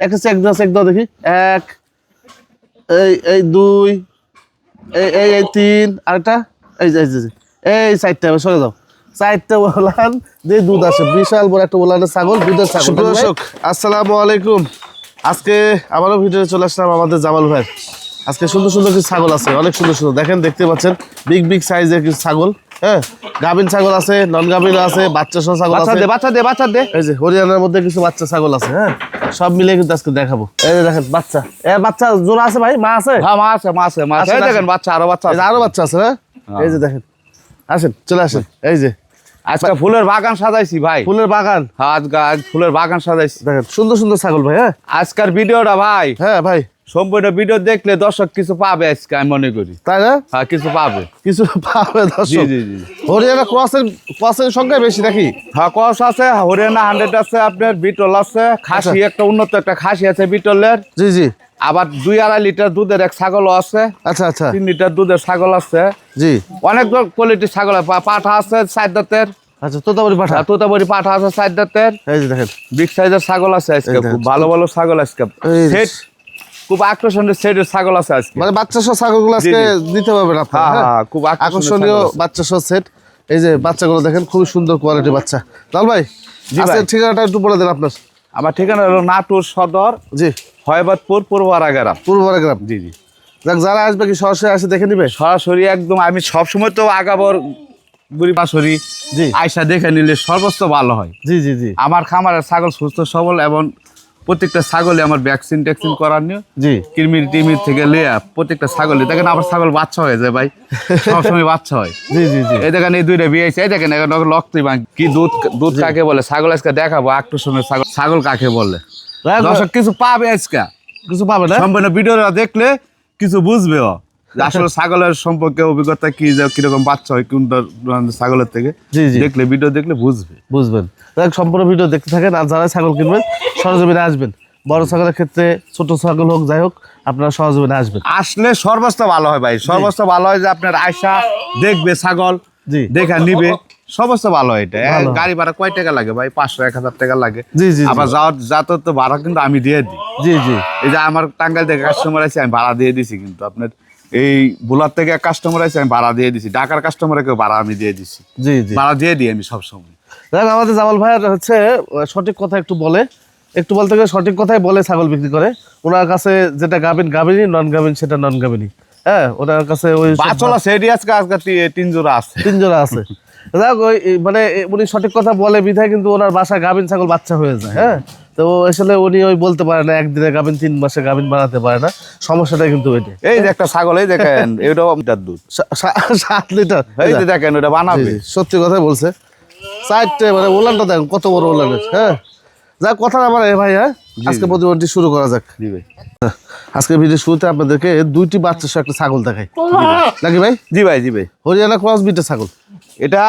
একটা চেক দাও চেক দাও দেখি। এক এই এই দুই এই এই এই তিন আরেকটা। এই যে এই যে, এই চারটা সরে চারটা যে দুধ আসে। বিশাল বড় একটা ছাগল দুধের ছাগল। দর্শক আসসালামু আলাইকুম। আজকে আবারও ভিডিওতে চলে আসলাম আমাদের জামাল ভাই। আজকে সুন্দর সুন্দর কিছু ছাগল আছে অনেক সুন্দর সুন্দর। দেখেন দেখতে পাচ্ছেন বিগ বিগ সাইজের কিছু ছাগল হ্যাঁ? গাভিন ছাগল আছে নন গাভিন আছে বাচ্চা সহ ছাগল বাচ্চা আছে। দে বাচ্চা দে বাচ্চা দে। এই যে হরিয়ানার মধ্যে কিছু বাচ্চা ছাগল আছে হ্যাঁ? সব মিলে কিন্তু আজকে দেখাবো। এই যে দেখেন বাচ্চা। এ বাচ্চা জোড়া আছে ভাই? মা আছে? হ্যাঁ মা আছে মা আছে মা আছে। দেখেন বাচ্চা আরও বাচ্চা আছে। আরও বাচ্চা আছে হ্যাঁ। এই যে দেখেন। আসেন চলে আসেন। এই যে। আজকে ফুলের বাগান সাজাইছি ভাই। ফুলের বাগান। হ্যাঁ, আজকে ফুলের বাগান সাজাইছি। দেখেন সুন্দর সুন্দর ছাগল ভাই হ্যাঁ? আজকের ভিডিওটা ভাই হ্যাঁ ভাই। সম্পূর্ণ ভিডিও দেখলে দর্শক কিছু পাবে আজকে আমি মনে করি। তাই না? হ্যাঁ কিছু পাবে। কিছু পাবে দর্শক? জি জি হরিয়ানা ক্রসের ক্রসের সংখ্যা বেশি নাকি? হ্যাঁ কস আছে হরিয়ানা হান্ড্রেড আছে আপনার বিটল আছে খাসি আচ্ছা। একটা উন্নত একটা খাসি আছে বিটলের জি জি। আবার দুই আড়াই লিটার দুধের এক ছাগলও আছে। আচ্ছা আচ্ছা। তিন লিটার দুধের ছাগল আছে। জি। অনেক কোয়ালিটির ছাগল আছে। পাঠা আছে সাইড দাঁতের। আচ্ছা তোতাবাড়ি পাঠা? তোতাবড়ি পাঠা আছে সাইড দাঁতের। এই যে দেখেন। বিগ সাইজের ছাগল আছে আজকে খুব ভালো ভালো ছাগল আজকে। সেট খুব আকর্ষণীয় সেটের ছাগল আছে আজকে। মানে বাচ্চা সহ ছাগলগুলো আজকে। দিতে পারবেন হ্যাঁ, আপনারা হ্যাঁ? হ্যাঁ, খুব আকর্ষণীয়। বাচ্চা সহ সেট এই যে বাচ্চাগুলো দেখেন খুবই সুন্দর কোয়ালিটি বাচ্চা। লাল ভাই জি আজকে। ঠিকানাটা একটু বলে দেন আপনার। আমার ঠিকানা হলো নাটোর সদর জি। হয়বাদপুর পূর্বরা গ্রাম পূর্ব গ্রাম জি জি। যাক যারা আসবে কি সরাসরি আসে দেখে নিবে? সরাসরি একদম আমি সবসময় তো আগাবর বুড়ি পাশরি জি। আয়সা দেখে নিলে সর্বোচ্চ ভালো হয়। জি জি জি। আমার খামারের ছাগল সুস্থ সবল এবং প্রত্যেকটা ছাগলে আমার ভ্যাকসিন ট্যাকসিন করানো জি। কিরমির টিমির থেকে লেয়া প্রত্যেকটা ছাগলে। দেখেন আমার ছাগল বাচ্চা হয়ে যায় ভাই। সবসময় বাচ্চা হয়। জি জি জি। এই দেখেন এই দুইটা বিয়ে এই দেখেন এখন লক্ষ্মী বাং কি দুধ দুধ কাকে বলে? ছাগল আজকে দেখাবো। একটু সময় ছাগল। ছাগল কাকে বলে? দর্শক কিছু পাবে আজকে? কিছু পাবে না? সম্পূর্ণ ভিডিওটা দেখলে কিছু বুঝবে ও আসলে ছাগলের সম্পর্কে অভিজ্ঞতা কি যে কীরকম বাচ্চা হয় কোন ধরনের ছাগলের থেকে। জি, জি। দেখলে ভিডিও দেখলে বুঝবে। বুঝবেন। সম্পূর্ণ ভিডিও দেখতে থাকেন আর যারা ছাগল কিনবেন সরজমিনে আসবেন। বড় ছাগলের ক্ষেত্রে ছোট ছাগল হোক যাই হোক আপনারা সরজমিনে আসবেন। আসলে সর্বোচ্চ ভালো হয় ভাই। সর্বোচ্চ ভালো হয় যে আপনার আয়সা দেখবে ছাগল জি। দেখা নিবে। সর্বোচ্চ ভালো হয় এটা। গাড়ি ভাড়া কয় টাকা লাগে ভাই? পাঁচশো এক হাজার টাকা লাগে। জি, জি, জি। আবার যাওয়ার যাতায়াত তো ভাড়া কিন্তু আমি দিয়ে দিই। জি জি। এই যে আমার টাঙ্গাইল থেকে কাস্টমার আছে আমি ভাড়া দিয়ে দিছি কিন্তু আপনার। এই বুলার থেকে কাস্টমার আছে আমি ভাড়া দিয়ে দিছি। ঢাকার কাস্টমারকে ভাড়া আমি দিয়ে দিছি। জি জি। ভাড়া দিয়ে দিই আমি সবসময়। দেখ আমাদের জামাল ভাইয়ের হচ্ছে সঠিক কথা একটু বলে। একটু বলতে গেলে সঠিক কথাই বলে ছাগল বিক্রি করে। ওনার কাছে যেটা গাবিন গাবিনি নন গাবিন সেটা নন গাবিনি হ্যাঁ ওনার কাছে ওই বাচলা সেডি আজকে আজকে তি- তিন জোড়া আছে। তিন জোড়া আছে। দেখ ওই মানে উনি সঠিক কথা বলে বিধায় কিন্তু ওনার বাসায় গাবিন ছাগল বাচ্চা হয়ে যায় হ্যাঁ? তো আসলে উনি ওই বলতে পারে না একদিনে গাবিন তিন মাসে গাবিন বানাতে পারে না। সমস্যাটা কিন্তু ওইটা এই যে একটা ছাগল এই দেখেন এটাও লিটার দুধ। সাত লিটার এই যে দেখেন ওটা বানাবে। সত্যি কথাই বলছে। চারটে মানে ওলানটা দেখেন কত বড় ওলানের হ্যাঁ? যাক কথা না মানে ভাই হ্যাঁ? আজকে প্রতিবন্ধী শুরু করা যাক। জি ভাই। আজকে ভিডিও শুরুতে আপনাদেরকে দুইটি বাচ্চা সহ একটা ছাগল দেখাই। নাকি ভাই? জি ভাই জি ভাই। হরিয়ানা ক্রস বিটে ছাগল। এটা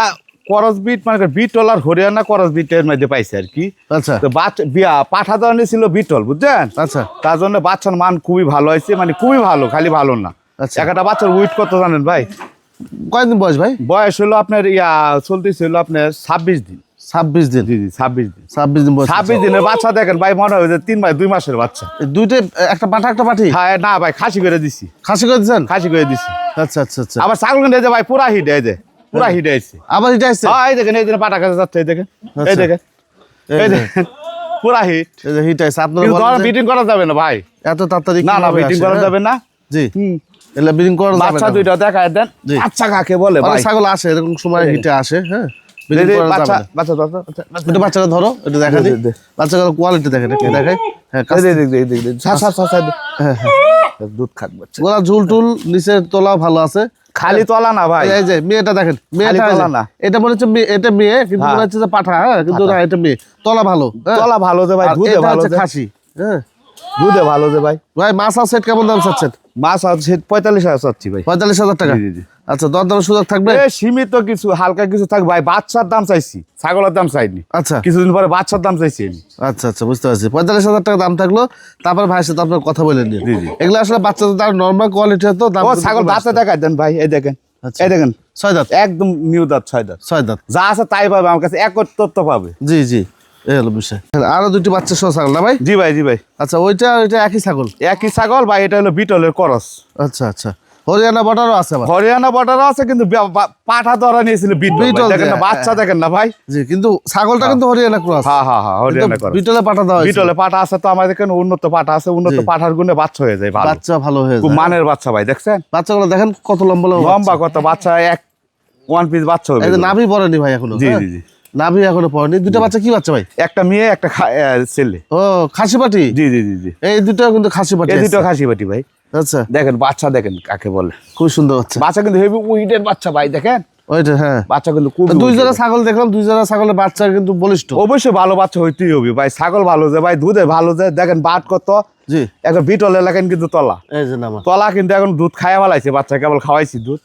করস বিট মানে বিটল আর হরিয়ানা করস বিটের মধ্যে পাইছে আর কি। আচ্ছা। তো বাচ্চা বিয়া পাঠা ধরনের ছিল বিটল বুঝছেন? আচ্ছা। তার জন্য বাচ্চার মান খুবই ভালো হয়েছে মানে খুবই ভালো খালি ভালো না। আচ্ছা। একটা বাচ্চার উইট কত জানেন ভাই? কয়দিন বয়স ভাই? বয়স হলো আপনার ইয়া চলতেছিল আপনার ছাব্বিশ দিন। ছাব্বিশ দিন। জি জি ছাব্বিশ দিন। ছাব্বিশ দিন ছাব্বিশ দিনের বাচ্চা দেখেন ভাই মনে হয় যে তিন মাস দুই মাসের বাচ্চা। এই দুইটাই একটা পাঠা একটা পাঠি? হ্যাঁ না ভাই খাসি করে দিছি। খাসি করে দিচ্ছেন খাসি করে দিছি। আচ্ছা আচ্ছা আচ্ছা। আবার ছাগল কিনে যে ভাই পুরা হিট এই যে পুরা হিট আইছে। আবার এটা আসছে হ্যাঁ এই দেখেন এই দিন পাটা কাছে যাচ্ছে এই দেখেন এই আচ্ছা। দেখেন এই দেখেন পুরা হিট। এই যে হিট আসছে আপনার বিটিং করা যাবে না ভাই। এত তাড়াতাড়ি না না বিটিং করা? যাবে না। জি। হুম। এগুলা বিডিং করা যাবে বাচ্চা দুইটা দেখায় দেন। বাচ্চা কাকে বলে ভাই? ছাগল আসে এরকম সময় হিটে আসে হ্যাঁ? বাচ্চাটা ধরো দেখা দিই। কোয়ালিটি দেখাই হ্যাঁ। হ্যাঁ হ্যাঁ। দুধ খাক বাচ্চা। ঝুল টুল নিচের তোলা ভালো আছে। খালি তলা না ভাই। এই যে মেয়েটা দেখেন মেয়েটা তলা না। এটা মনে হচ্ছে মেয়ে- এটা মেয়ে কিন্তু হ্যাঁ। মনে হচ্ছে যে পাঠা হ্যাঁ কিন্তু না এটা মেয়ে। তলা ভালো হ্যাঁ? তলা ভালো যে ভাই দুধে ভালো যে। খাসি হ্যাঁ। দুধে ভালো যে ভাই। ভাই মাছ আর সেট কেমন দাম চাচ্ছেন? মাছ আছে পঁয়তাল্লিশ হাজার চাচ্ছি ভাই। পঁয়তাল্লিশ হাজার টাকা। জি, জি, জি। আচ্ছা দর দামের সুযোগ থাকবে? সীমিত কিছু হালকা কিছু থাকবে ভাই বাচ্চার দাম চাইছি ছাগলের দাম চাইনি। আচ্ছা। কিছুদিন পরে বাচ্চার দাম চাইছি আচ্ছা আচ্ছা বুঝতে পারছি। পঁয়তাল্লিশ হাজার টাকা দাম থাকল। তারপর ভাইয়ের সাথে আপনার কথা বলে নিন। এগুলো আসলে বাচ্চাদের তার নর্মাল কোয়ালিটি হতো দাম ছাগল আসতো। দেখায় দেন ভাই এই দেখেন। আচ্ছা। এই দেখেন। ছয় দাঁত? একদম নিউ দাঁত ছয় দাঁত। ছয় দাঁত। যা আছে তাই পাবে আমার কাছে এক পাবে। জি জি। এই হলো বিষয়। আরও দুটি বাচ্চা সহ ছাগল না ভাই? জি ভাই জি ভাই। আচ্ছা ওইটা ওইটা একই ছাগল? একই ছাগল ভাই এটা হলো বিটলের করস। আচ্ছা আচ্ছা। হরিয়ানা বর্ডারও আছে হরিয়ানা বর্ডারও আছে কিন্তু পাঠা ধরা নিয়েছিল বিটল দেখেন না বাচ্চা দেখেন না ভাই। জি কিন্তু ছাগলটা কিন্তু হরিয়ানা ক্রস হ্যাঁ হ্যাঁ হ্যাঁ হরিয়ানা করস বিটলে পাঠা দেওয়া বিটলে পাঠা আছে তো আমাদের এখানে উন্নত পাঠা আছে উন্নত পাঠার গুণে বাচ্চা হয়ে যায় ভালো। বাচ্চা ভালো হয়ে যায়। মানের বাচ্চা ভাই দেখছেন? বাচ্চাগুলো দেখেন কত লম্বা লম্বা লম্বা কত বাচ্চা এক ওয়ান পিস বাচ্চা হবে নাভি পড়েনি ভাই এখনও জি হ্যাঁ? জি জি। নাভি এখনও পড়েনি দুটো বাচ্চা কি বাচ্চা ভাই? একটা মেয়ে একটা ছেলে। ও খাসি পাটি জি জি জি জি। এই দুটো কিন্তু খাসি পাটি এই দুটো খাসি বাটি ভাই। আচ্ছা। দেখেন বাচ্চা দেখেন কাকে বলে। খুব সুন্দর হচ্ছে বাচ্চা কিন্তু হেভি উইডের বাচ্চা ভাই দেখেন? ওইটা হ্যাঁ। বাচ্চা কিন্তু খুব দুই জোড়া ছাগল দেখলাম দুই জোড়া ছাগলের বাচ্চা কিন্তু বলিষ্ঠ। অবশ্যই ভালো বাচ্চা হইতেই হবে ভাই ছাগল ভালো যে ভাই দুধে ভালো যে দেখেন বাট কত। জি। এখন বিটল এলাকায় কিন্তু তলা। এই যে না তলা কিন্তু এখন দুধ খাইয়া ফেলাইছে বাচ্চা কেবল খাওয়াইছি দুধ।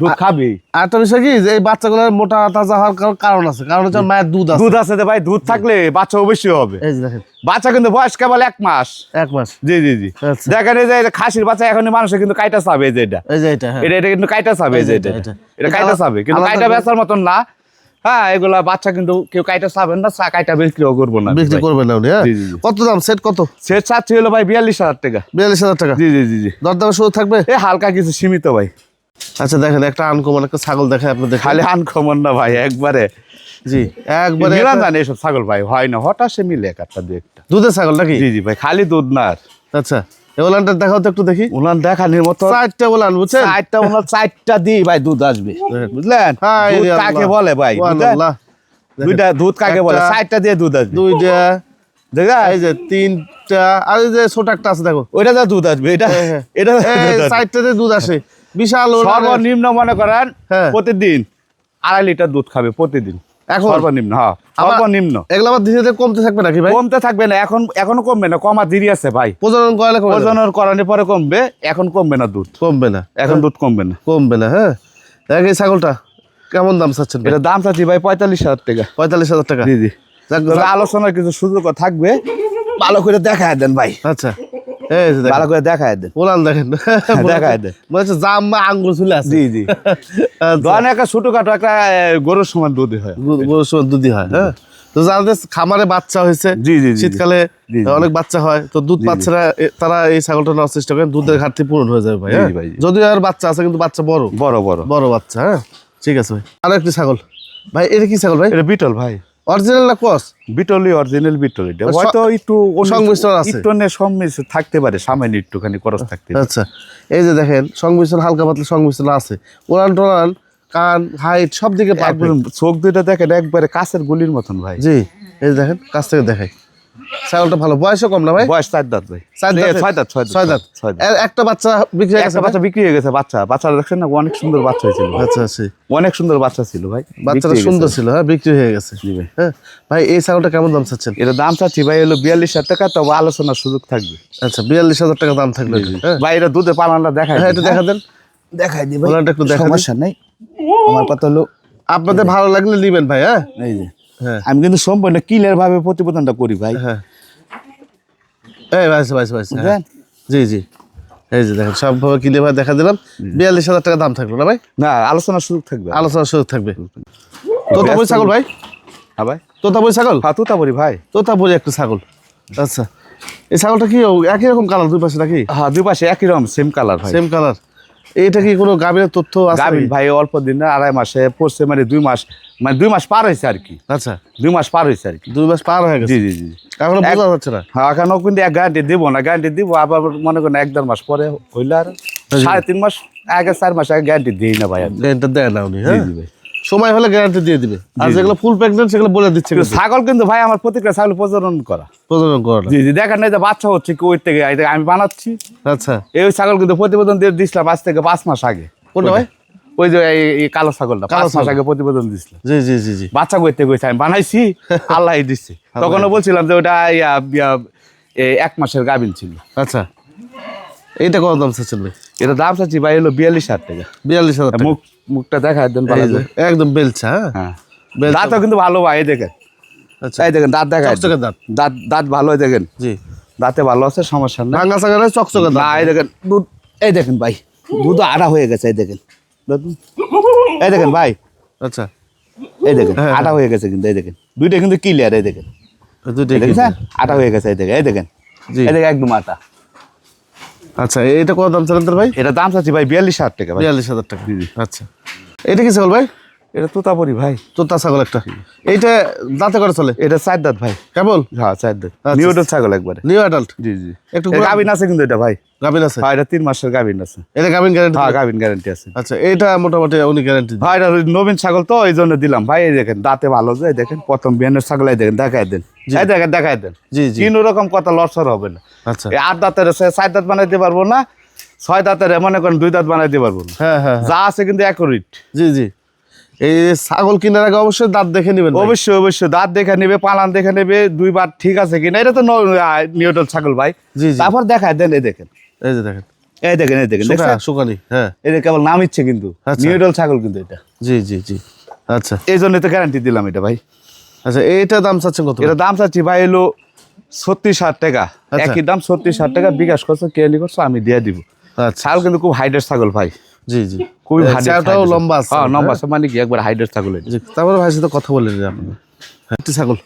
দুধ খাবি? আর একটা বিষয় কি যে এই বাচ্চাগুলোর মোটা তাজা হওয়ার কারণ- আছে। কারণ হচ্ছে মায়ের দুধ আছে। দুধ আছে যে ভাই দুধ থাকলে বাচ্চা অবশ্যই হবে। এই যে দেখেন। বাচ্চা কিন্তু বয়স কেবল এক মাস। এক মাস। জি জি জি। আচ্ছা। দেখেন এই যে খাসির বাচ্চা এখন মানুষের কিন্তু কাইটা চাবে এই যে এটা। এই যে এটা হ্যাঁ। এটা এটা কিন্তু কাইটা চাবে এই যে এটা। কাইটা চাবে। কিন্তু কাইটা বেচার মতন না। হ্যাঁ এগুলা বাচ্চা কিন্তু কেউ কাইটা চাবেন না চা কাইটা বিক্রিও করব না। বিক্রি করবে না হ্যাঁ। কত দাম? সেট কত? সে চাচ্ছি হলো ভাই বিয়াল্লিশ হাজার টাকা। বিয়াল্লিশ হাজার টাকা। জি জি জি জি। দরদাম শুরু থাকবে? এ হালকা কিছু সীমিত ভাই। আচ্ছা দেখেন একটা আনকমন একটা ছাগল দেখায় আপনাদের। খালি আনকমন না ভাই একবারে। জি একবারে মিলান একটা- জানে এসব ছাগল ভাই হয় না হঠাৎ সে মিলে একটা দু একটা। দুধের ছাগল নাকি? জি জি ভাই খালি দুধ না আচ্ছা এগুলানটা দেখাও তো একটু দেখি। উনার দেখানির মতো। চারটা বলান বুঝছেন? চারটা উনার চারটা দিই ভাই দুধ আসবে। বুঝলেন? হায় দুধ কাকে বলে ভাই ওয়ান বুঝলেন? আল্লাহ। দুইটা দুধ কাকে বলে? চারটা দিয়ে দুধ আসবে। দুইটা দেখা? এই যে তিনটা আর এই যে ছোট একটা আছে দেখো। ওইটা যা দুধ আসবে এটা হ্যাঁ, হ্যাঁ। এটা। চারটাতে দুধ আসে। বিশাল সর্বনিম্ন মনে করেন হ্যাঁ। প্রতিদিন আড়াই লিটার দুধ খাবে প্রতিদিন। এখন? সর্বনিম্ন হ্যাঁ আবার- সর্বনিম্ন। এগুলো আবার ধীরে ধীরে কমতে থাকবে নাকি ভাই? কমতে থাকবে না এখন এখনও কমবে না কমা দেরি আছে ভাই। প্রজনন করালে? করানোর পরে কমবে এখন কমবে না দুধ। কমবে না এখন দুধ কমবে না। কমবে না হ্যাঁ। দেখ এই ছাগলটা কেমন দাম চাচ্ছেন ভাই? এটা দাম চাচ্ছি ভাই পঁয়তাল্লিশ হাজার টাকা। পঁয়তাল্লিশ হাজার টাকা? জি জি। যাক, আলোচনার কিছু সুযোগ থাকবে ভালো করে দেখায় দেন ভাই। আচ্ছা। ভালো করে দেখায় দেন। ওলান দেখেন। দেখায় দেন। মনে হচ্ছে জাম বা আঙ্গুর চলে আছে জি জি। আচ্ছা। ধরেন একটা ছোটখাটো একটা গরুর সমান দুধ হয়। গরুর সময় দুধই হয় হ্যাঁ। তো যাদের খামারে বাচ্চা হয়েছে জি, জি। শীতকালে। অনেক বাচ্চা হয় তো দুধ পাচ্ছে না তারা এই ছাগলটা নেওয়ার চেষ্টা করেন দুধের ঘাটতি পূরণ হয়ে যাবে ভাই হ্যাঁ? ভাই, যদিও আর বাচ্চা আছে কিন্তু বাচ্চা বড়। বড় বড়। বড় বাচ্চা হ্যাঁ। ঠিক আছে ভাই। আর একটি ছাগল। ভাই এটা কি ছাগল ভাই? এটা বিটল ভাই। অরিজিনাল ক্রস বিটলই অরিজিনাল বিটলি হয়তো একটু সংমিশ্রণ আছে। একটু নে সংমিশ্রণ থাকতে পারে সামান্য একটুখানি খরচ থাকতে আচ্ছা এই যে দেখেন সংমিশ্রণ হালকা পাতলা সংমিশ্রণ আছে। ওরাল টোলান কান হাইট সব দিকে চোখ দুইটা দেখেন একবারে কাছের গুলির মতন ভাই। জি এই যে দেখেন কাছ থেকে দেখাই। ছাগলটা ভালো। বয়সও কম না ভাই? বয়স চার দাঁত ভাই? ছয় দাঁত ছয় দাঁত ছয় একটা বাচ্চা বিক্রি হয়ে গেছে বাচ্চা বিক্রি হয়ে গেছে বাচ্চা। বাচ্চা দেখছেন না অনেক সুন্দর বাচ্চা। আচ্ছা আচ্ছা। অনেক সুন্দর বাচ্চা ছিল ভাই। বাচ্চাটা সুন্দর ছিল হ্যাঁ বিক্রি হয়ে গেছে। জি ভাই। হ্যাঁ ভাই এই ছাগলটা কেমন দাম চাচ্ছেন? এটা দাম চাচ্ছি ভাই হলো বিয়াল্লিশ হাজার টাকা তবে আলোচনার সুযোগ থাকবে। আচ্ছা বিয়াল্লিশ হাজার টাকা দাম থাকবে হ্যাঁ? ভাই এটা দুধে পালানটা দেখায় হ্যাঁ এটা দেখা দেন। দেখাই দিই একটু দেখা সমস্যা নেই। আমার কথা হলো আপনাদের ভালো লাগলে নিবেন ভাই হ্যাঁ? এই যে। হ্যাঁ আমি কিন্তু সম্পূর্ণ ক্লিয়ার ভাবে প্রতিবেদনটা করি ভাই। হ্যাঁ। এই ভাই ভাই ভাই বুঝলেন? জি জি। এই যে দেখেন সবভাবে কিনে ভাই দেখা দিলাম। বিয়াল্লিশ হাজার টাকা দাম থাকল না ভাই? না আলোচনার সুযোগ থাকবে। আলোচনার সুযোগ থাকবে। তোতা বই ছাগল ভাই? হ্যাঁ ভাই। তোতা বই ছাগল? হ্যাঁ তুতা বলি ভাই। তোতা বই একটা ছাগল। আচ্ছা। এই ছাগলটা কি একই রকম কালার দুই পাশে নাকি? হ্যাঁ দুই পাশে একই রকম সেম কালার ভাই। সেম কালার এইটা কি কোনো গাভীর তথ্য আছে? গাভীর ভাই অল্প দিন না, আড়াই মাসে পড়ছে মানে দুই মাস মানে দুই মাস পার হয়েছে আর কি আচ্ছা। দুই মাস পার হয়েছে আর কি দুই মাস পার হয়ে গেছে? জি জি জি এখনও বোঝা যাচ্ছে না? হ্যাঁ এখনও কিন্তু এক গ্যারান্টি দিব না গ্যারান্টি দিব আবার মনে করেন এক দেড় মাস পরে হইলে আর সাড়ে তিন মাস আগে চার মাস আগে গ্যারান্টি দিই না ভাই গ্যারান্টি দেয় না উনি হ্যাঁ? জি ভাই। সময় হলে গ্যারান্টি দিয়ে দিবে। আর। যেগুলো ফুল প্রেগনেন্ট সেগুলো বলে দিচ্ছে ছাগল কিন্তু ভাই আমার প্রতিক্রিয়া ছাগল প্রজনন করা। প্রজনন করে জি জি দেখেন না যে বাচ্চা হচ্ছে কি ওই থেকে আমি বানাচ্ছি। আচ্ছা। এই ছাগল কিন্তু প্রতিবেদন দিয়ে দিছিলাম আজ থেকে পাঁচ মাস আগে। কোনটা ভাই? ওই যে এই- কালো ছাগলটা কালো মাস আগে প্রতিবেদন দিছিলাম। জি জি জি জি। বাচ্চা করতে গেছে আমি বানাইছি আল্লাহ দিচ্ছে তখনও বলছিলাম যে ওটা এক মাসের গাভিন ছিল। আচ্ছা। এইটা কত দাম চাচ্ছেন ভাই? এটা দাম চাচ্ছি ভাই হলো বিয়াল্লিশ হাজার টাকা। বিয়াল্লিশ হাজার টাকা। মুখ মুখটা দেখা একদম। একদম বেলছা হ্যাঁ? হ্যাঁ। দাঁতও কিন্তু ভালো ভাই দেখেন। আচ্ছা। এই দেখেন দাঁত দেখা দাঁত। দাঁত দাঁত ভালো দেখেন। জি। দাঁতে ভালো আছে সমস্যা না ভাঙ্গা সাগারে চকচকে না এই দেখেন দুধ এই দেখেন ভাই দুধ আড়া হয়ে গেছে এই দেখেন। এই দেখেন ভাই। আচ্ছা। এই দেখেন হ্যাঁ, আটা হয়ে গেছে কিন্তু এই দেখেন। দুইটা কিন্তু ক্লিয়ার এই দেখেন। দেখেছেন আটা হয়ে গেছে এই দেখেন এই দেখেন। জি। এই দেখেন একদম আটা। আচ্ছা এটা কত দাম চালান ভাই? এটা দাম চাচ্ছি ভাই বিয়াল্লিশ হাজার টাকা ভাই। বিয়াল্লিশ হাজার টাকা। আচ্ছা। এটা কি চল ভাই? এটা তোতাপুরি ভাই। তোতা ছাগল একটা। এইটা দাঁতে করে চলে? এটা চার দাঁত ভাই। কেবল? হ্যাঁ চার দাঁত। আচ্ছা। নিউডল ছাগল একবারে। নিউ অ্যাডাল্ট জি জি। একটু গাভিন আছে কিন্তু এটা ভাই। গাভিন আছে? হ্যাঁ এটা তিন মাসের গাভিন আছে। এটা গাভিন গ্যারান্টি হ্যাঁ গাভিন গ্যারান্টি আছে। আচ্ছা এটা মোটামুটি উনি গ্যারান্টি ভাই এটা নবীন ছাগল তো এই জন্য দিলাম। ভাই এই দেখেন দাঁতে ভালো যে দেখেন প্রথম বিয়ানের ছাগল এই দেখেন দেখাই দেন। এই দেখেন দেখাই দেন। জি জি। তিন রকম কথা লসর হবে না। আচ্ছা। আট দাঁতের চার দাঁত বানাইতে পারব না ছয় দাঁতের মনে করেন দুই দাঁত বানাইতে পারব না। হ্যাঁ হ্যাঁ হ্যাঁ। যা আছে কিন্তু অ্যাকুরেট জি জি। এই ছাগল কেনার আগে অবশ্যই দাঁত দেখে নেবেন অবশ্যই অবশ্যই। দাঁত দেখে নেবে পালান দেখে নেবে দুইবার ঠিক আছে কিনা। এটা তো নিউটল ছাগল ভাই। জি জি। তারপর দেখায় দেন এই দেখেন। এই যে দেখেন। এই দেখেন এই দেখেন। শুকানি হ্যাঁ। যে কেবল নাম ইচ্ছে কিন্তু। আচ্ছা। নিউটল ছাগল কিন্তু এটা। জি জি জি। আচ্ছা। এই জন্য তো গ্যারান্টি দিলাম এটা ভাই। আচ্ছা এইটা দাম চাচ্ছেন কত? এটা দাম চাচ্ছি ভাই এলো ছত্রিশ হাজার টাকা। আচ্ছা। একই দাম ছত্রিশ হাজার টাকা। বিকাশ করছ কেয়ারি করছ আমি দিয়ে দিব। আচ্ছা। ছাগল কিন্তু খুব হাইডের ছাগল ভাই। জি জি। খুবই এ, চেহারাটাও লম্বা আছে। হ্যাঁ লম্বা আছে মানে কি একবার হাইডের ছাগল। জি তারপরে ভাই সাথে কথা বলে নিন হ্যাঁ, একটি ছাগল।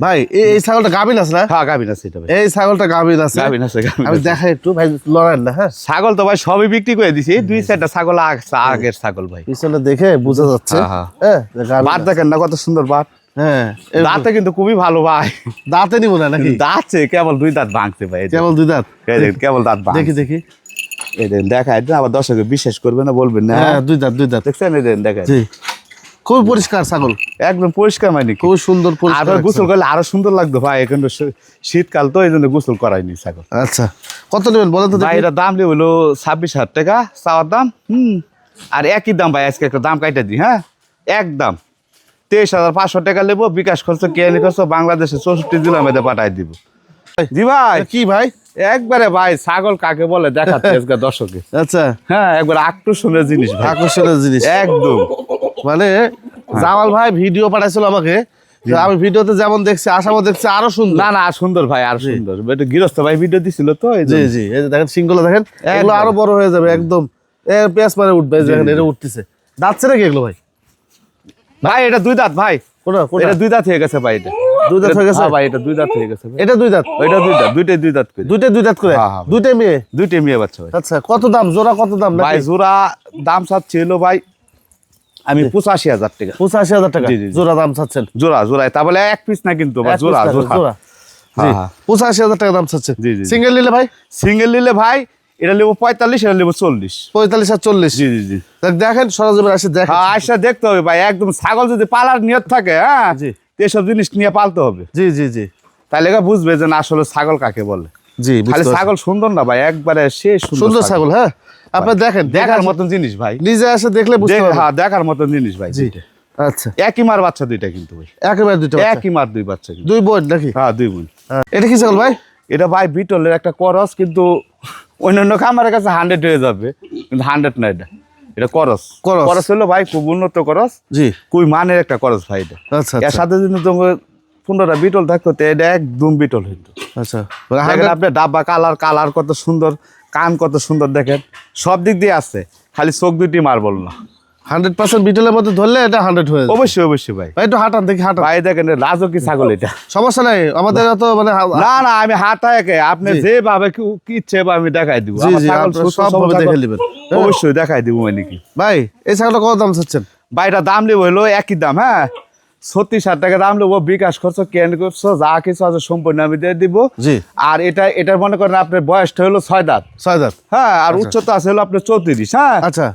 ভাই এই ছাগলটা গাভিন আছে না? হ্যাঁ গাভিন আছে এটা ভাই। এই ছাগলটা গাভিন আছে। গাভিন আছে আমি দেখাই একটু ভাই লড়াই না হ্যাঁ। ছাগল তো ভাই সবই বিক্রি করে দিছি। দুই চারটা ছাগল আগ- আগের ছাগল ভাই। পিছনে দেখে বোঝা যাচ্ছে। হ্যাঁ, হ্যাঁ। হ্যাঁ আছে। দেখেন না কত সুন্দর বাদ। হ্যাঁ দাঁতে কিন্তু খুবই ভালো ভাই। দাঁতে নিব না নাকি? দাঁতছে কেবল দুই দাঁত ভাঙছে ভাই। কেবল দুই দাঁত? কেবল দাঁত দেখি দেখি। এই দেখেন দেখায় আবার দর্শকে বিশ্বাস করবে না বলবেন না। হ্যাঁ দুই দাঁত দুই দাঁত। দেখছেন এই দেখেন জি। খুবই পরিষ্কার ছাগল। একদম পরিষ্কার মানে খুব সুন্দর আর পরিষ্কার গোসল করলে আরও সুন্দর লাগতো ভাই এখন শীতকাল তো এই জন্য গোসল করাইনি ছাগল। আচ্ছা কত নেবেন বলেন তো ভাই দেখি এটা দাম হলো ছাব্বিশ হাজার টাকা চাওয়ার দাম হুম। আর একই দাম ভাই আজকে একটা দাম কাইটা দিই হ্যাঁ? একদম। তেইশ হাজার পাঁচশো টাকা নেব বিকাশ খরচ কেয়ানি খরচ বাংলাদেশে চৌষট্টি জেলার মধ্যে পাঠাই দিব। জি ভাই। কি ভাই? একবারে ভাই ছাগল কাকে বলে দেখাচ্ছে আজকে দর্শকে আচ্ছা। হ্যাঁ একবার আকর্ষণের জিনিস ভাই। আকর্ষণীয় জিনিস। একদম। মানে জামাল ভাই ভিডিও পাঠাইছিল আমাকে। আমি ভিডিওতে যেমন দেখছি আশাবাদ দেখছি আরও সুন্দর। না না সুন্দর ভাই আর সুন্দর। এটা গৃহস্থ ভাই ভিডিও দিছিল তো এই জি জি এই যে দেখেন সিংগুলো দেখেন এগুলো আরও বড় হয়ে যাবে একদম। এ পেঁয়াজ মারে উঠবে দেখেন এটা উঠতেছে। দাঁতছে নাকি এগুলো ভাই? ভাই এটা দুই দাঁত ভাই। কোনটা? এটা দুই দাঁত হয়ে গেছে ভাই এটা। দুই দাঁত হয়ে গেছে? হ্যাঁ ভাই এটা দুই দাঁত হয়ে গেছে এটা দুই দাঁত? এটা দুই দাঁত দুইটাই দুই দাঁত করে। দুইটাই দুই দাঁত করে? হ্যাঁ, হ্যাঁ। দুইটাই মেয়ে? দুইটাই মেয়ে বাচ্চা ভাই। আচ্ছা কত দাম? জোড়া কত দাম? ভাই জোড়া দাম চাচ্ছিল ভাই আমি পঁচাশি হাজার টাকা। পঁচাশি হাজার টাকা। জোড়া দাম চাচ্ছেন? জোড়া জোড়ায় তা বলে এক পিস না কিন্তু জোড়া জোড়া। হ্যাঁ, হ্যাঁ। পঁচাশি হাজার টাকা দাম জি। সিঙ্গেল নিলে ভাই? সিঙ্গেল নিলে ভাই এটা নেব পঁয়তাল্লিশ এটা নেব চল্লিশ। পঁয়তাল্লিশ আর চল্লিশ? জি জি জি। দেখেন সরজমিন আসে হ্যাঁ আসা দেখতে হবে ভাই একদম ছাগল যদি পালার নিয়ত থাকে হ্যাঁ? জি। তো এসব জিনিস নিয়ে পালতে হবে। জি জি জি। তাহলে বুঝবে যে না আসলে ছাগল কাকে বলে। জি খালি ছাগল সুন্দর না ভাই একবারে সে সুন্দর ছাগল। হ্যাঁ? আপনি দেখেন দেখার মতন জিনিস ভাই। নিজে এসে দেখলে বুঝতে পারবেন। হ্যাঁ দেখার মতন জিনিস ভাই জি আচ্ছা। একই মার বাচ্চা দুইটা কিন্তু ভাই। একেবারে বাচ্চা। একই মার দুই বাচ্চা দুই বোন নাকি? হ্যাঁ দুই বোন। হ্যাঁ। এটা কি ছাগল ভাই? এটা ভাই বিটলের একটা করস কিন্তু অন্যান্য খামারের কাছে হান্ড্রেড হয়ে যাবে। কিন্তু হান্ড্রেড না এটা। এটা করস। করস। করস হলো ভাই খুব উন্নত করস। জি। খুবই মানের একটা করস ভাই এটা। আচ্ছা এর আচ্ছা সাথে যদি তোমার পনেরোটা বিটল থাকতো তো এটা একদম বিটল হইতো। আচ্ছা। আপনি ডাব্বা কালার কালার কত সুন্দর কান কত সুন্দর দেখেন। সব দিক দিয়ে আসছে খালি চোখ দুটি মারবল না। হান্ড্রেড পার্সেন্ট বিটেলের মধ্যে ধরলে এটা হান্ড্রেড হয়ে অবশ্যই অবশ্যই ভাই। ভাই একটু হাঁটান দেখি হাঁটান। ভাই দেখেন রাজকি ছাগল এটা? সমস্যা নাই আমাদের তো মানে না না আমি হাতায় একে। আপনি যেভাবে কি- কি ইচ্ছে আমি দেখাই দিব। ছাগল সবভাবে দেখে। নেবেন। অবশ্যই দেখাই দিব মানে কি ভাই এই ছাগলটা কত দাম চাচ্ছেন? ভাইটা দাম নেব হলো একই দাম হ্যাঁ? ছত্রিশ হাজার টাকা দাম নেব বিকাশ খরচ কেন করছ যা কিছু আছে সম্পূর্ণ আমি দিয়ে দিব। আর এটা এটার মনে করেন আপনার বয়সটা হলো ছয় দাঁত। ছয় দাঁত। হ্যাঁ আর উচ্চতা আছে হলো আপনার চৌত্রিশ হ্যাঁ? আচ্ছা।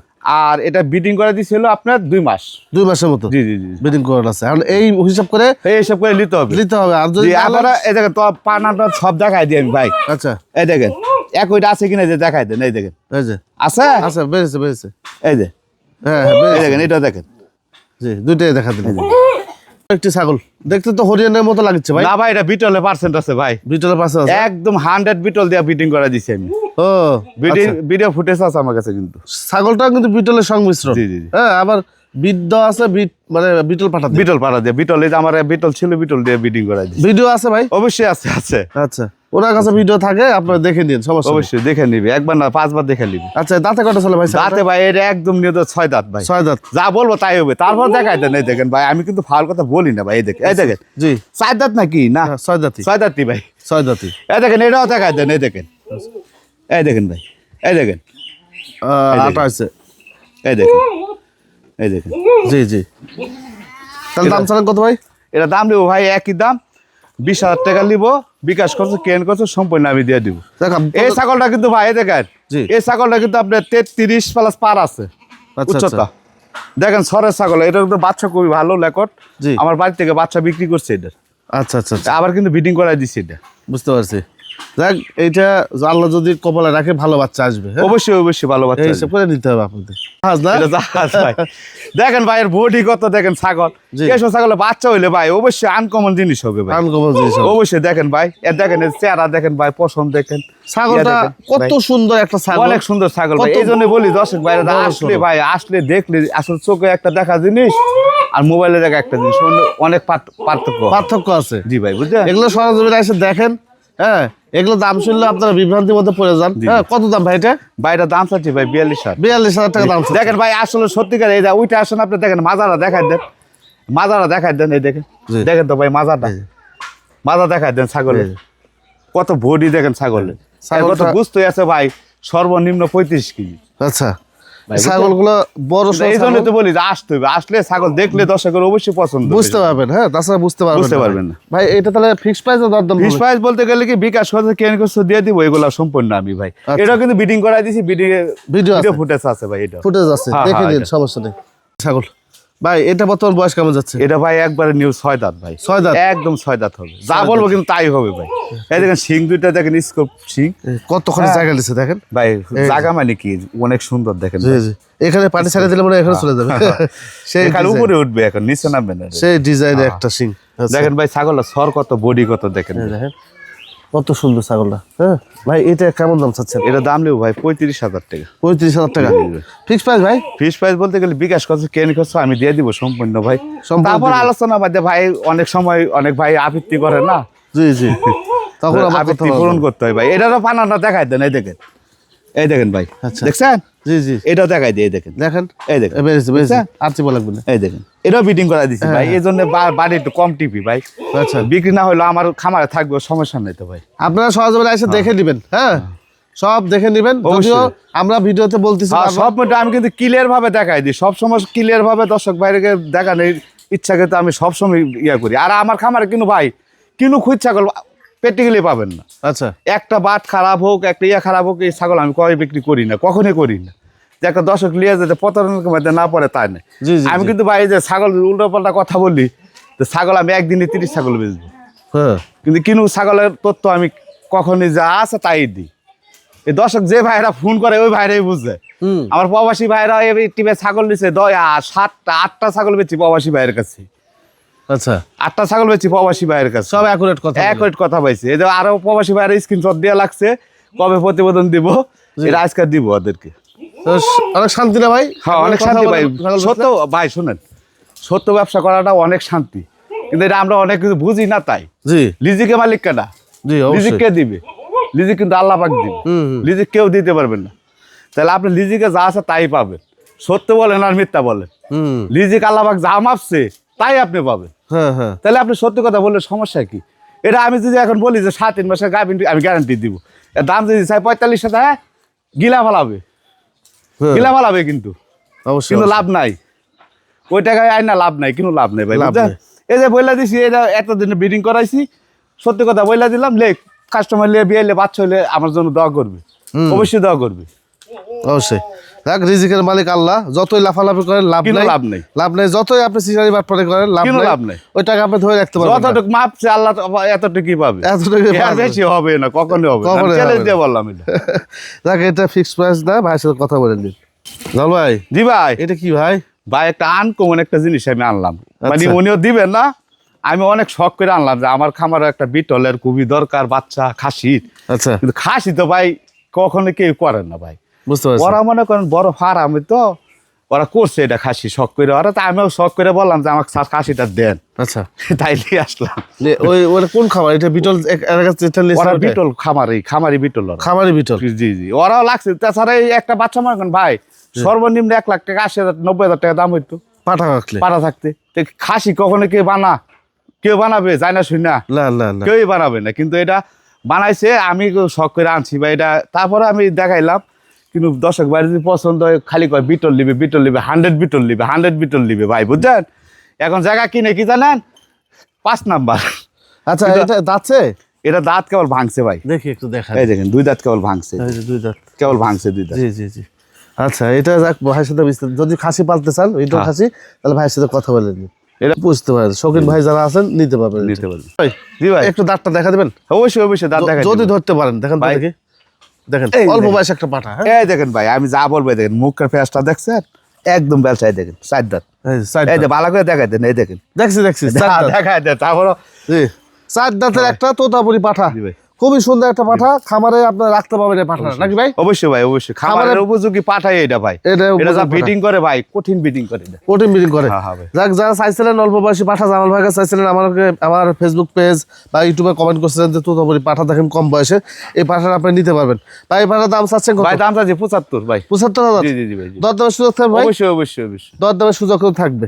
আর এটা বিডিং করে দিচ্ছে হলো আপনার দুই মাস। দুই মাসের মতো? জি জি জি। বিডিং করার আছে। এখন এই হিসাব করে এই হিসাব করে নিতে হবে। নিতে হবে। আর যদি আপনারা এই দেখেন তো পানাটা সব দেখাই দিই আমি ভাই। আচ্ছা। এই দেখেন এক ওইটা আছে কিনা যে দেখাই দেন এই দেখেন। এই যে। আছে? আচ্ছা বেড়েছে বেড়েছে এই যে। হ্যাঁ হ্যাঁ এই দেখেন এটা দেখেন। জি দুইটাই দেখা দিন একটি ছাগল। দেখতে তো হরিয়ানের মতো লাগছে ভাই। না ভাই এটা বিটলে পার্সেন্ট আছে ভাই। বিটলের পার্সেন্ট আছে? একদম হান্ড্রেড বিটল দিয়ে বিটিং করে দিছি আমি। ও আচ্ছা। ভিডিও ফুটেজ আছে আমার কাছে কিন্তু। ছাগলটা কিন্তু বিটলের সংমিশ্রণ। জি। হ্যাঁ আবার বিদ্য আছে বিট মানে বিটল পাঠা বিটল পাড়া দিয়ে বিটল এই যে আমার বিটল ছিল বিটল দিয়ে বিডিং করে দিছি ভিডিও আছে ভাই? অবশ্যই আছে আছে। আচ্ছা ওনার কাছে ভিডিও থাকে আপনারা দেখে নিন সমস্যা অবশ্যই দেখে নিবি একবার না পাঁচবার দেখে নিবি। আচ্ছা দাঁতে কটা চলে ভাই? দাঁতে ভাই এটা একদম নিয়ত ছয় দাঁত ভাই। ছয় দাঁত। যা বলব তাই হবে তারপর দেখাই দেন এই দেখেন ভাই আমি কিন্তু ফাল কথা বলি না ভাই এই দেখেন এই দেখেন। জি। চার দাঁত নাকি? না। হ্যাঁ, ছয় দাঁতই। ছয় দাঁতই ভাই। ছয় দাঁতই। এই দেখেন এটাও দেখাই দেন এই দেখেন। এই দেখেন ভাই এই দেখেন। আটা আছে। এই দেখেন। এই দেখেন। জি জি। তাহলে দাম চালান কত ভাই? এটা দাম দেবো ভাই একই দাম। বিশ হাজার টাকা নিব বিকাশ করছ কেন করছ সম্পূর্ণ আমি দিয়ে দিব। এই ছাগলটা কিন্তু ভাই দেখেন। এই ছাগলটা কিন্তু আপনার তেত্রিশ প্লাস পার আছে। আচ্ছা, উচ্চতা। দেখেন সরের ছাগল এটা কিন্তু বাচ্চা খুবই ভালো লেকট। আমার বাড়ি থেকে বাচ্চা বিক্রি করছে এটা আচ্ছা আচ্ছা আচ্ছা। আবার কিন্তু বিডিং করাই দিচ্ছে এটা। বুঝতে পারছি। দেখ এইটা আল্লাহ যদি কপালে রাখে ভালো বাচ্চা আসবে হ্যাঁ? অবশ্যই অবশ্যই ভালো বাচ্চা করে নিতে হবে আপনাদের। হাজ না? জাহাজ ভাই। দেখেন ভাই এর বডি কত দেখেন ছাগল। এসব ছাগলের বাচ্চা হইলে ভাই অবশ্যই আনকমন জিনিস হবে ভাই। আনকমন জিনিস অবশ্যই দেখেন ভাই এর দেখেন চেহারা দেখেন ভাই পছন্দ দেখেন। ছাগলটা কত সুন্দর একটা ছাগল। অনেক সুন্দর ছাগল ভাই। এই জন্য বলি দর্শক ভাই আসলে ভাই আসলে দেখলে আসলে চোখে একটা দেখা জিনিস আর মোবাইলে দেখা একটা জিনিস। অনেক পার্থক্য। পার্থক্য আছে। জি ভাই বুঝলেন? এগুলো সরজমিনে এসে দেখেন হ্যাঁ? এগুলো দাম শুনলে আপনারা বিভ্রান্তির মধ্যে পড়ে যান। হ্যাঁ কত দাম ভাই এটা? ভাইটা দাম চাচ্ছি ভাই বিয়াল্লিশ হাজার। বিয়াল্লিশ হাজার টাকা দাম দেখেন ভাই আসলে সত্যিকার এই ওইটা আসেন আপনি দেখেন মাজারা দেখাই দেন। মাজারা দেখাই দেন এই দেখেন। দেখেন তো ভাই মাজারটা মাজা দেখাই দেন ছাগলের। কত ভরি দেখেন ছাগলের। কত বুঝতে আছে ভাই সর্বনিম্ন পঁয়ত্রিশ কেজি। আচ্ছা। ছাগলগুলো বড় এই জন্য তো বলি যে আসতে হবে। আসলে ছাগল দেখলে দর্শকের অবশ্যই পছন্দ বুঝতে পারবেন হ্যাঁ তাছাড়া বুঝতে পারবেন বুঝতে পারবেন না। ভাই এটা তাহলে ফিক্স প্রাইস দরদাম ফিক্স প্রাইস বলতে গেলে কি বিকাশ করতে কেন দিয়ে দিব এগুলা সম্পূর্ণ আমি ভাই। এটা এটাও কিন্তু বিডিং করাই দিছি বিডিং ভিডিও ফুটেজ আছে। ভাই এটা ফুটেজ আছে হ্যাঁ, দেখে দিন সমস্যা নেই। ছাগল। ভাই এটা বর্তমান বয়স কেমন যাচ্ছে? এটা ভাই একবারে নিউ ছয় দাঁত ভাই। ছয় দাঁত? একদম ছয় দাঁত হবে। যা বলব কিন্তু তাই হবে ভাই। এই দেখেন সিং দুইটা দেখেন স্কোপ সিং কতক্ষণ হ্যাঁ। জায়গা নিচ্ছে দেখেন? ভাই জায়গা মানে কি? অনেক সুন্দর দেখেন এখানে পানি ছেড়ে দিলে মনে এখানে চলে যাবে। সেই এখানে উপরে উঠবে এখন নিচে নামবে না। সেই ডিজাইনের একটা সিং আচ্ছা। দেখেন ভাই ছাগলের সর কত বডি কত দেখেন দেখেন। কত সুন্দর ছাগলটা হ্যাঁ? ভাই এটা কেমন দাম চাচ্ছেন? এটা দাম নেব ভাই পঁয়ত্রিশ হাজার টাকা। পঁয়ত্রিশ হাজার টাকা। ফিক্স প্রাইস ভাই? ফিক্স প্রাইস বলতে গেলে বিকাশ করছে কেন করছ আমি দিয়ে দিব সম্পূর্ণ ভাই। তারপর। আলোচনা বাদে ভাই অনেক সময় অনেক ভাই আপত্তি করে না। জি জি। তখন আপত্তি পূরণ করতে হয় ভাই। এটারও পানাটা দেখাই দেন এই দেখেন। এই দেখেন ভাই। আচ্ছা। দেখছেন? জি জি। এটাও দেখাই দিয়ে এই দেখেন। দেখেন? এই দেখেন। বেরিয়েছে বেরিয়েছে আর চিপা লাগবে না এই দেখেন। এটাও বিডিং করা দিছি ভাই। এই জন্য বাড়ি একটু কম টিপি ভাই। আচ্ছা। বিক্রি না হলে আমার খামারে থাকবে সমস্যা নেই তো ভাই। আপনারা সহজে এসে দেখে নেবেন হ্যাঁ? সব দেখে নেবেন। যদিও আমরা ভিডিওতে বলতেছি সব আমি কিন্তু ক্লিয়ার ভাবে দেখাই দিই। সব সময় ক্লিয়ার ভাবে দর্শক বাইরে দেখানোর ইচ্ছা কিন্তু আমি সবসময় ইয়া করি। আর আমার খামারে কিন্তু ভাই কিনু খুঁজ ছাগল প্র্যাকটিক্যালি পাবেন না। আচ্ছা। একটা বাট খারাপ হোক একটা ইয়া খারাপ হোক এই ছাগল আমি কবে বিক্রি করি না কখনই করি না। যে একটা দর্শক লিয়ে যেতে প্রতারণার মধ্যে না পড়ে তাই না? আমি কিন্তু ভাই যে ছাগল উল্টো পাল্টা কথা বলি তো ছাগল আমি একদিনে তিরিশ ছাগল বেচবো। হ্যাঁ। কিন্তু কিনু ছাগলের তথ্য আমি কখনই যা আছে তাই দিই। এই দর্শক যে ভাইরা ফোন করে ওই ভাইরাই বুঝে। হুম। আমার প্রবাসী ভাইরা এই টিমে ছাগল নিছে সাতটা আটটা ছাগল বেচি প্রবাসী ভাইয়ের কাছে। আচ্ছা। আটটা ছাগল বেচি প্রবাসী ভাইয়ের কাছে। সব অ্যাকুরেট কথা বলে। কথা পাইছে। এই যে আরও প্রবাসী ভাইয়ের স্ক্রিনশট দেওয়া লাগছে কবে প্রতিবেদন দিব এটা আজকে দিব ওদেরকে। অনেক শান্তি না ভাই? হ্যাঁ অনেক শান্তি ভাই। সত্য ভাই শুনেন। সত্য ব্যবসা করাটা অনেক শান্তি। কিন্তু এটা আমরা অনেক কিছু বুঝি না তাই। জি। লিজিকে মালিক কেনা জি লিজিক অবশ্যই। কে দিবে। লিজিক কিন্তু আল্লাহ পাক দিবে। লিজিক কেউ দিতে পারবেন না। তাহলে আপনি লিজিকে যা আছে তাই পাবেন। সত্য বলেন আর মিথ্যা বলেন। লিজিক আল্লাহ পাক যা মাপছে তাই আপনি পাবেন। হ্যাঁ হ্যাঁ। তাহলে আপনি সত্যি কথা বললে সমস্যা কি? এটা আমি যদি এখন বলি যে সাত তিন মাসের গাভিন আমি গ্যারান্টি দিব। এর দাম যদি চাই পঁয়তাল্লিশ টাকা হ্যাঁ, গিলা ফালাবে। গিলা ফালাবে কিন্তু। কিন্তু লাভ নাই। ওই টাকায় আই না লাভ নাই কিন্তু লাভ নাই ভাই এই যে বইলা দিছি এটা এতদিনে বিডিং করাইছি সত্যি কথা বইলা দিলাম লে কাস্টমার লিয়ে বিয়ে বাচ্চা হলে আমার জন্য দোয়া করবে। অবশ্যই দোয়া করবে। অবশ্যই। দেখ রিজিকের মালিক আল্লাহ যতই লাফালাফি করেন লাভ নাই। লাভ নেই। লাভ নেই। যতই আপনি সিসারি বাটপারে করেন লাভ নাই। লাভ নেই। ওই টাকা আপনি ধরে রাখতে পারবেন। যতটুকু মাপছে আল্লাহ এতটুকুই পাবে। এতটুকুই পাবে। বেশি হবে না কখনই হবে কখনোই চ্যালেঞ্জ দিয়ে বললাম এটা। দেখ এটা ফিক্স প্রাইস না ভাইয়ের সাথে কথা বলে নিন। জাল ভাই জি ভাই। এটা কি ভাই? ভাই একটা আনকমন একটা জিনিস আমি আনলাম। মানে আচ্ছা। উনিও দিবেন না আমি অনেক শখ করে আনলাম যে আমার খামারে একটা বিটলের খুবই দরকার বাচ্চা খাসির। আচ্ছা। কিন্তু খাসি তো ভাই কখনো কেউ করেন না ভাই। বুঝতে পারছি। ওরা মনে করেন বড় ফার্ম তো ওরা করছে এটা খাসি শখ করে। ওরা তা আমিও শখ করে বললাম যে আমাকে সা- খাসিটা দেন। আচ্ছা। তাই নিয়ে আসলাম। ওই ওরা কোন খাবার এটা বিটল ওরা বিটল খামারি খামারি বিটল খামারি বিটল। জি জি ওরাও লাগছে। তাছাড়া এই একটা বাচ্চা মনে করেন ভাই সর্বনিম্ন এক লাখ টাকা আশি হাজার নব্বই হাজার টাকা দাম হইতো। পাঠা রাখলে পাড়া থাকতে। খাসি কখনো কে বানা কেউ বানাবে যায় না না। না কেউই বানাবে না। কিন্তু এটা বানাইছে আমি শখ করে আনছি বা এটা তারপরে আমি দেখাইলাম কিন্তু দর্শক বাইরে যদি পছন্দ হয় খালি কয় বিটল নিবে বিটল নিবে হান্ড্রেড বিটল নিবে হান্ড্রেড বিটল নিবে ভাই বুঝছেন? এখন জায়গা কিনে কি জানেন? পাঁচ নাম্বার। আচ্ছা এটা- এটা দাঁতছে? এটা দাঁত কেবল ভাঙছে ভাই। দেখি একটু দেখা এই দেখেন দুই দাঁত কেবল ভাঙছে। দুই দাঁত। কেবল ভাঙছে দুই দাঁত। জি জি জি। আচ্ছা এটা যাক ভাইয়ের সাথে বিস্তারিত যদি খাসি পালতে চান ওইটা হ্যাঁ। খাসি তাহলে ভাইয়ের সাথে কথা বলে নিন। এটা বুঝতে পারেন শৌখিন ভাই যারা আছেন নিতে পারবেন। নিতে এটা। পারবেন। ভাই, জি ভাই। একটু দাঁতটা দেখা দেবেন? অবশ্যই অবশ্যই দাঁত দেখা যদি ধরতে পারেন দেখেন ভাই। দেখি দেখেন অল্প। বয়স একটা পাঠা হ্যাঁ? এই দেখেন ভাই আমি যা বলব দেখেন মুখের ফেসটা দেখছেন? একদম বেলসাই দেখেন সাইড দাঁত। এই যে। ভালো করে দেখাই দেন এই দেখেন। দেখছি দেখছি দেখাই দেন তারপরে চার দাঁতের একটা তোতাপুরি পাঠা। ভাই। খুবই সুন্দর একটা পাঠা খামারে আপনার রাখতে পারবেন এই পাঠা নাকি ভাই? অবশ্যই ভাই অবশ্যই। খাবারের উপযোগী পাঠাই এটা ভাই। এটা যা বিটিং করে ভাই কঠিন বিটিং করে এটা। প্রোটিন মিটিং করে। হ্যাঁ, হ্যাঁ ভাই। যাক যারা চাইছিলেন অল্প বয়সী পাঠা জামাল ভাইকে চাইছিলেন আমাকে আমার ফেসবুক পেজ বা ইউটিউবে কমেন্ট করছিলেন যে তোতাপুরি পাঠা দেখেন কম বয়সে এই পাঠাটা আপনি নিতে পারবেন। ভাই এই পাঠার দাম চাচ্ছেন কত? ভাই দাম চাচ্ছি পঁচাত্তর ভাই। পঁচাত্তর হাজার? জি জি ভাই। দর দামের সুযোগ থাকবে অবশ্যই অবশ্যই অবশ্যই। দর দামের সুযোগ থাকবে।